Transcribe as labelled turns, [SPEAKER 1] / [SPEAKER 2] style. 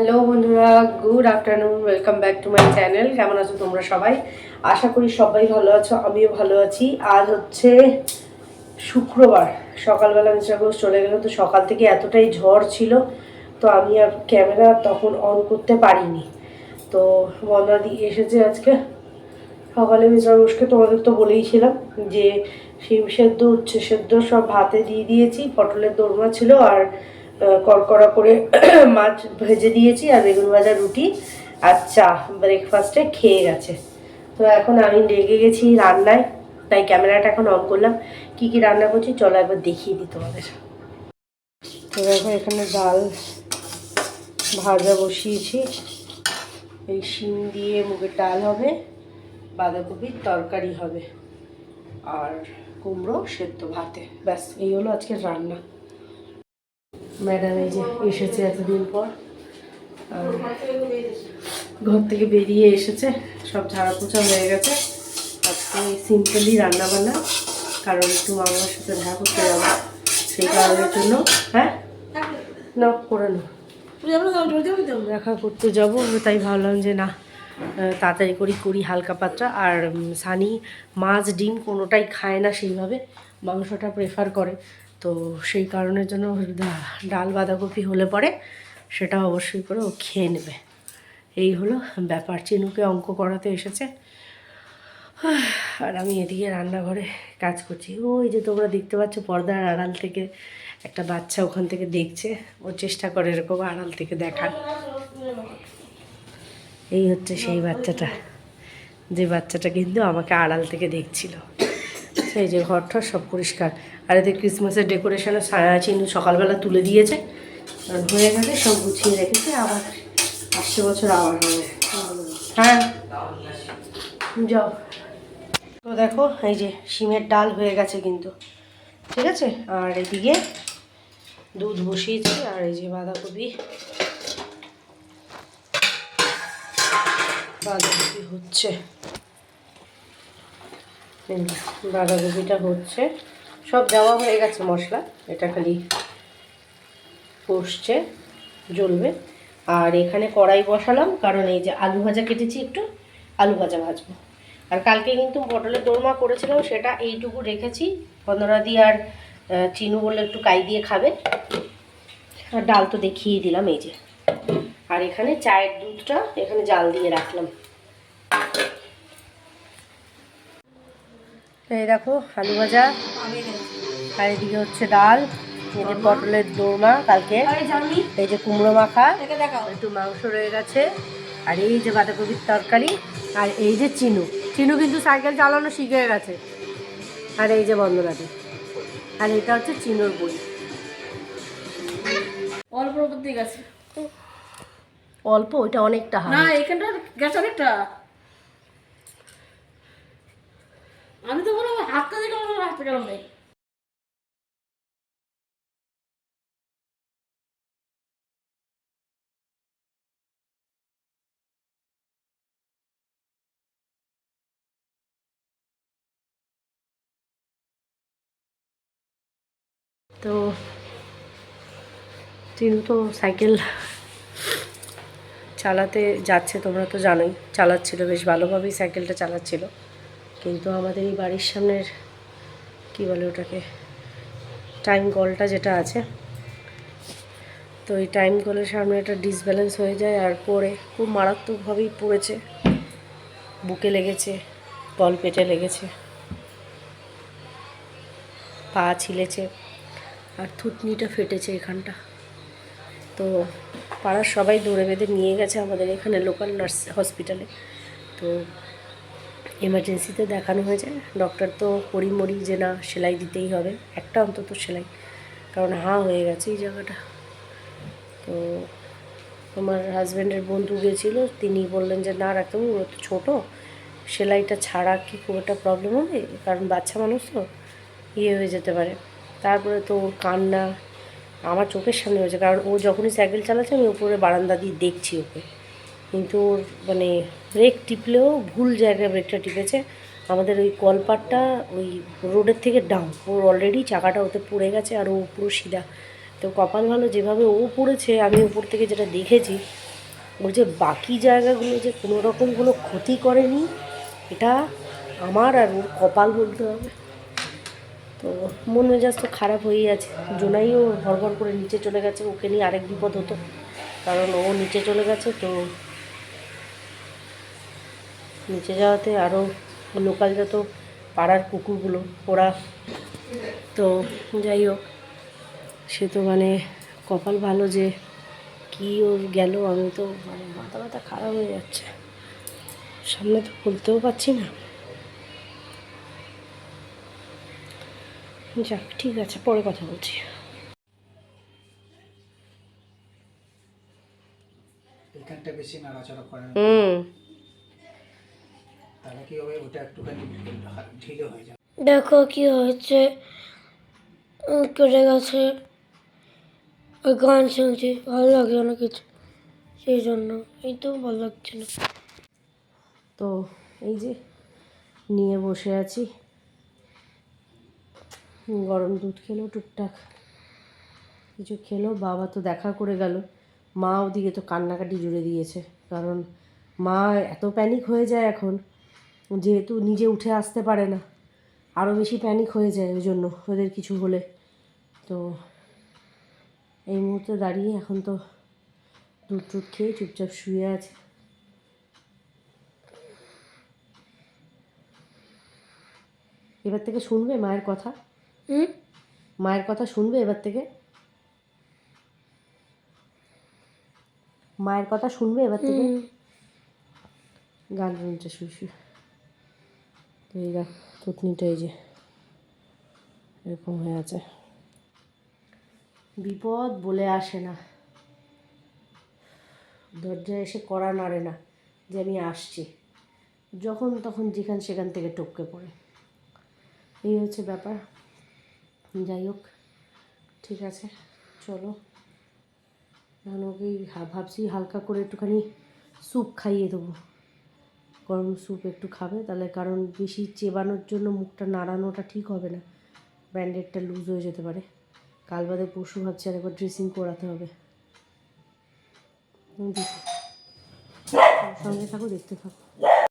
[SPEAKER 1] Hello বন্ধুরা, good afternoon, welcome back to my channel. কেমন আছো তোমরা সবাই? আশা করি সবাই ভালো আছো, আমিও ভালো আছি। আজ হচ্ছে শুক্রবার, সকালবেলা মিস্টার ঘোষ চলে গেল, তো সকাল থেকে এতটাই ঝড় ছিল, তো আমি আর ক্যামেরা তখন অন করতে পারিনি। তো বন্যাদি এসেছে আজকে। সকালে মিস্টার ঘোষকে তোমাদের তো বলেইছিলাম যে শিম সেদ্ধ, উচ্ছে সেদ্ধ সব ভাতে দিয়ে দিয়েছি, পটলের দোরমা ছিল আর কড়কড়া করে মাছ ভেজে দিয়েছি আর বেগুন ভাজা রুটি আর চা ব্রেকফাস্টে খেয়ে গেছে। তো এখন আমি লেগে গেছি রান্নায়, তাই ক্যামেরাটা এখন অন করলাম। কি কি রান্না করছি চলো একবার দেখিয়ে দিই তোমাদের। তো দেখো, এখানে ডাল ভাজা বসিয়েছি। এই শিম দিয়ে মুগের ডাল হবে, বাঁধাকপির তরকারি হবে, আর কুমড়ো সেদ্ধ ভাতে। ব্যাস, এই হলো আজকের রান্না। ম্যাডাম এই যে এসেছে এতদিন পর। ঘর থেকে বেরিয়ে এসেছে, সব ঝাড়া পোছা হয়ে গেছে। আজকে সিম্পলি রান্না বান্না কারণ একটু মামার সাথে দেখা করতে যাব, সেই কারণের জন্য। হ্যাঁ? না, করে না দেখা করতে যাব, তাই ভাবলাম যে না তাড়াতাড়ি করি করি হালকা পাত্রা আর সানি মাছ, ডিম কোনোটাই খায় না সেইভাবে, মাংসটা প্রেফার করে। তো সেই কারণের জন্য ডাল বাঁধাকপি হলে পরে সেটা অবশ্যই করে ও খেয়ে নেবে। এই হলো ব্যাপার। চিনুকে অঙ্ক করাতে এসেছে। আর আমি এদিকে রান্নাঘরে কাজ করছি। ওই যে তোমরা দেখতে পাচ্ছ পর্দার আড়াল থেকে একটা বাচ্চা ওখান থেকে দেখছে। ও চেষ্টা করে এরকম আড়াল থেকে দেখার। এই হচ্ছে সেই বাচ্চাটা। যে বাচ্চাটা কিন্তু আমাকে আড়াল থেকে দেখছিল। সেই যে ঘরটা সব পরিষ্কার। আর এদের ক্রিসমাসের ডেকোরেশনে সায়া চিনু সকালবেলা তুলে দিয়েছে। হয়ে গেছে সব গুছিয়ে রেখেছে, আবার আসছে বছর আবার হ্যাঁ। যাও। তো দেখো, এই যে শিমের ডাল হয়ে গেছে কিন্তু। ঠিক আছে? আর এদিকে দুধ বসিয়েছি, আর এই যে বাঁধাকপি। বাঁধাকপি হচ্ছে। বাঁধাকপিটা হচ্ছে। সব দেওয়া হয়ে গেছে মশলা। এটা খালি কষছে, জ্বলবে। আর এখানে কড়াই বসালাম, কারণ এই যে আলু ভাজা কেটেছি একটু, আলু ভাজা ভাজবো। আর কালকে কিন্তু পটলের দোরমা করেছিলাম, সেটা এইটুকু রেখেছি। পনেরাদি আর চিনু বললে একটু কাই দিয়ে খাবে। আর ডাল তো দেখিয়ে দিলাম, এই যে। আর এখানে চায়ের দুধটা, এখানে জাল দিয়ে রাখলাম। এই দেখো আলু ভাজা। আর এদিকে হচ্ছে ডাল এই যে পটলের দোরমা কালকে। এই যে কুমড়ো মাখা একটু মাংস রয়ে গেছে। আর এই যে বাঁধাকপির তরকারি আর এই যে চিনু। চিনু কিন্তু সাইকেল চালানো শিখে গেছে। আর এই যে বন্ধনাদি আর এটা হচ্ছে চিনুর বই
[SPEAKER 2] অল্প
[SPEAKER 1] অল্প ওইটা অনেকটা
[SPEAKER 2] না
[SPEAKER 1] হয়
[SPEAKER 2] এখানটা গেছে অনেকটা। আমি তো বললাম হাতটা দিকে আমার হাতটা গেলাম ভাই
[SPEAKER 1] তো চিনু তো সাইকেল চালাতে যাচ্ছে, তোমরা তো জানোই, চালাচ্ছিল, বেশ ভালোভাবেই সাইকেলটা চালাচ্ছিল। কিন্তু আমাদের এই বাড়ির সামনের, কি বলে ওটাকে টাইম কলটা যেটা আছে, তো এই টাইম কলের সামনে একটা ডিসব্যালেন্স হয়ে যায় আর পড়ে, খুব মারাত্মকভাবেই পড়েছে, বুকে লেগেছে কল পেটে লেগেছে, পা ছিলেছে, আর থুতনিটা ফেটেছে এখানটা। তো পাড়ার সবাই দৌড়ে বেঁধে নিয়ে গেছে আমাদের এখানে লোকাল নার্স হসপিটালে তো এমার্জেন্সিতে দেখানো হয়েছে। ডক্টর তো পরিমরি যে না, সেলাই দিতেই হবে। একটা অন্তত সেলাই। কারণ হা হয়ে গেছে এই জায়গাটা। তো আমার হাজব্যান্ডের বন্ধু গিয়েছিল তিনি বললেন যে, না রাখতে ও তো ছোটো। সেলাইটা ছাড়া কি খুব একটা প্রবলেম হবে? কারণ বাচ্চা মানুষ তো ইয়ে হয়ে যেতে পারে। তারপরে তো ওর কান্না আমার চোখের সামনে হয়েছে। কারণ ও যখনই সাইকেল চালাচ্ছে, আমি উপরে বারান্দা দিয়ে দেখছি ওকে। কিন্তু ওর মানে ব্রেক টিপলেও ভুল জায়গায় ব্রেকটা টিপেছে। আমাদের ওই কলপাটটা ওই রোডের থেকে ডাউন ওর অলরেডি চাকাটা ওতে পড়ে গেছে আর ও পুরো সিধা। তো কপাল ভালো, যেভাবে ও পড়েছে, আমি উপর থেকে যেটা দেখেছি, ওর যে বাকি জায়গাগুলো যে কোনো রকম কোনো ক্ষতি করেনি, এটা আমার আর ওর কপাল বলতে হবে। তো মন মেজাজ তো খারাপ হয়েই আছে। জোনাইও হড়বড় করে নিচে চলে গেছে, ওকে নিয়ে আরেক বিপদ হতো। কারণ ও নিচে চলে গেছে, তো নিচে যাওয়াতে আরও লোকাল যত পাড়ার কুকুরগুলো ওরা তো যাই হোক সে তো মানে কপাল ভালো যে কি ওর গেল আমি তো মানে মাথা ব্যথা খারাপ হয়ে যাচ্ছে। সামনে তো বলতেও পারছি না। যাক ঠিক আছে পরে কথা বলছি। হুম।
[SPEAKER 3] তাহলে কি হবে? ওটা একটুখানি ঢিলে হয়ে যাবে।
[SPEAKER 4] দেখো কি হয়েছে। উম, কেটে গেছে। ওই গান শুনছি ভালো লাগছে না কিছু। সেই জন্য এই তো ভালো লাগছে না।
[SPEAKER 1] তো এই যে নিয়ে বসে আছি। গরম দুধ খেলো টুকটাক। কিছু খেলো বাবা তো দেখা করে গেল। মা ওদিকে তো কান্নাকাটি জুড়ে দিয়েছে। কারণ মা এত প্যানিক হয়ে যায় এখন। যেহেতু নিজে উঠে আসতে পারে না। আরও বেশি প্যানিক হয়ে যায় ওই জন্য ওদের কিছু হলে। তো এই মুহূর্তে দাঁড়িয়ে এখন তো দুধ টুধ খেয়ে চুপচাপ শুয়ে আছে। এবার থেকে শুনবে মায়ের কথা?
[SPEAKER 4] হুম?
[SPEAKER 1] মায়ের কথা শুনবে এবার থেকে? মায়ের কথা শুনবে এবার থেকে? গান শুনছে শুয়ে শুয়ে। তো এই থুতনিটা এই যে, এরকম হয়ে আছে। বিপদ বলে আসে না। দরজায় এসে করা নাড়ে না যে আমি আসছি। যখন তখন যেখান সেখান থেকে টপকে পড়ে। এই হচ্ছে ব্যাপার। যাই হোক, ঠিক আছে, চলো। এখন ওকে ভাবছি হালকা করে একটুখানি স্যুপ খাইয়ে দেবো। গরম স্যুপ একটু খাবে, তাহলে কারণ বেশি চেবানোর জন্য মুখটা নাড়ানোটা ঠিক হবে না। ব্যান্ডেডটা লুজ হয়ে যেতে পারে। কাল বাদে পরশু ভাবছি আর একবার ড্রেসিং করাতে হবে। সঙ্গে থাকো, দেখতে থাকো।